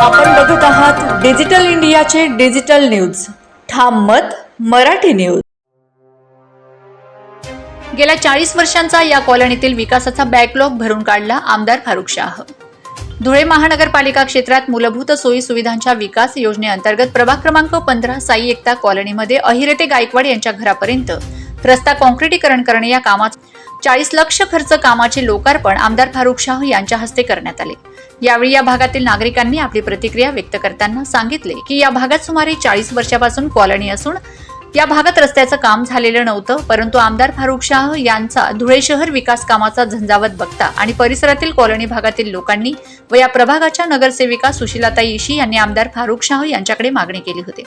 आपण बघत आहात डिजिटल इंडियाचे डिजिटल न्यूज. ठाम मत मराठी न्यूज. गेल्या चाळीस वर्षांचा या कॉलनीतील विकासाचा बॅकलॉग भरून काढला आमदार फारुख शाह. धुळे महानगरपालिका क्षेत्रात मूलभूत सोयी सुविधांच्या विकास योजनेअंतर्गत प्रभाग क्रमांक पंधरा साई एकता कॉलनीमध्ये अहिरे ते गायकवाड यांच्या घरापर्यंत रस्ता कॉन्क्रिटीकरण करणे या कामाचा चाळीस लक्ष खर्च कामाचे लोकार्पण आमदार फारुख शाह यांच्या हस्ते करण्यात आले. यावेळी या भागातील नागरिकांनी आपली प्रतिक्रिया व्यक्त करताना सांगितले की या भागात सुमारे चाळीस वर्षापासून कॉलनी असून या भागात रस्त्याचं काम झालेलं नव्हतं परंतु आमदार फारुख शाह यांचा धुळे शहर विकास कामाचा झंझावत बघता आणि परिसरातील कॉलनी भागातील लोकांनी व या प्रभागाच्या नगरसेविका सुशीलाताई इशी यांनी आमदार फारुख शाह यांच्याकडे मागणी केली होती.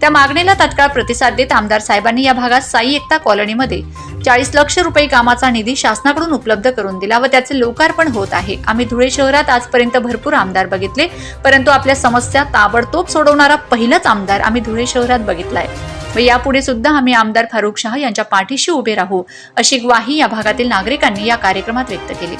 त्या मागणीला तात्काळ प्रतिसाद देत आमदार साहेबांनी या भागात साई एकता कॉलनीमध्ये चाळीस लक्ष रुपये कामाचा निधी शासनाकडून उपलब्ध करून दिला व त्याचे लोकार्पण होत आहे. आम्ही धुळे शहरात आजपर्यंत भरपूर आमदार बघितले परंतु आपल्या समस्या ताबडतोब सोडवणारा पहिलाच आमदार आम्ही धुळे शहरात बघितलाय. व यापुढे सुद्धा आम्ही आमदार फारुख शाह यांच्या पाठीशी उभे राहू अशी ग्वाही या भागातील नागरिकांनी या कार्यक्रमात व्यक्त केली.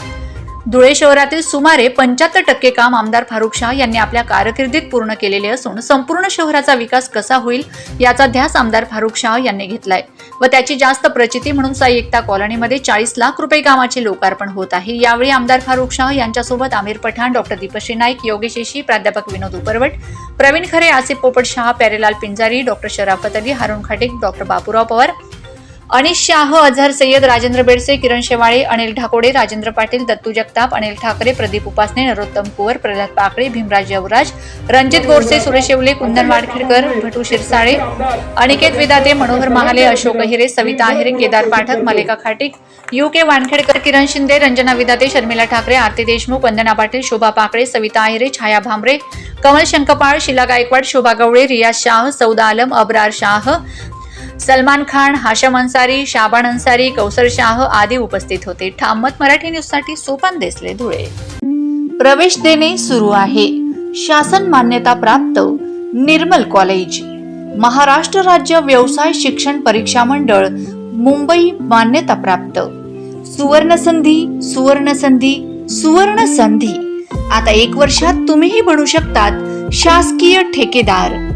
धुळे शहरातील सुमारे पंच्याहत्तर टक्के काम आमदार फारुख शाह यांनी आपल्या कारकिर्दीत पूर्ण केलेले असून संपूर्ण शहराचा विकास कसा होईल याचा ध्यास आमदार फारुख शाह यांनी घेतलाय. व त्याची जास्त प्रचिती म्हणून साई एकता कॉलनीमध्ये चाळीस लाख रुपये कामाचे लोकार्पण होत आहे. यावेळी आमदार फारुख शाह यांच्यासोबत आमिर पठाण डॉक्टर दीपश्री नाईक योगेश येशी प्राध्यापक विनोद उपरवट प्रवीण खरे आसिफ पोपट Shah Pyarelal Pinjari doctor Sharafat Ali Haroon Khatik doctor Bapurao Pawar Anish Shah Azhar Sayyed Rajendra Bedse Kiran Shewale Anil Dhakode Rajendra Patil Dattu Jagtap Anil Thackeray Pradeep Upasane Narottam Kuwar Pralhad Pakale Bhimraj Yavraj Ranjit Godse Suresh Yewale Kundan Wadkhedkar Bhatu Shirsale Aniket Vidate Manohar Mahale Ashok Ahire Savita Ahire Kedar Pathak Malika Khatik U K Wankhedkar Kiran Shinde Ranjana Vidate Sharmila Thackeray Aarti Deshmukh Vandana Patil Shobha Pakale Savita Ahire Chhaya Bhambare Kamal Shankpal Shila Gaikwad Shobha Gawale Riyaz Shah सौदा आलम अबरार शाह सलमान खान हाशम अन्सारी शाबान अन्सारी कौसर शाह आदी उपस्थित होते. ठामत मराठी न्यूजसाठी सोपान देसले धुळे. प्रवेश देणे सुरू आहे. शासन मान्यता प्राप्त निर्मल कॉलेज. महाराष्ट्र राज्य व्यवसाय शिक्षण परीक्षा मंडळ मुंबई मान्यता प्राप्त. सुवर्ण संधी सुवर्ण संधी सुवर्ण संधी. आता एक वर्षात तुम्हीही बनू शकतात शासकीय ठेकेदार.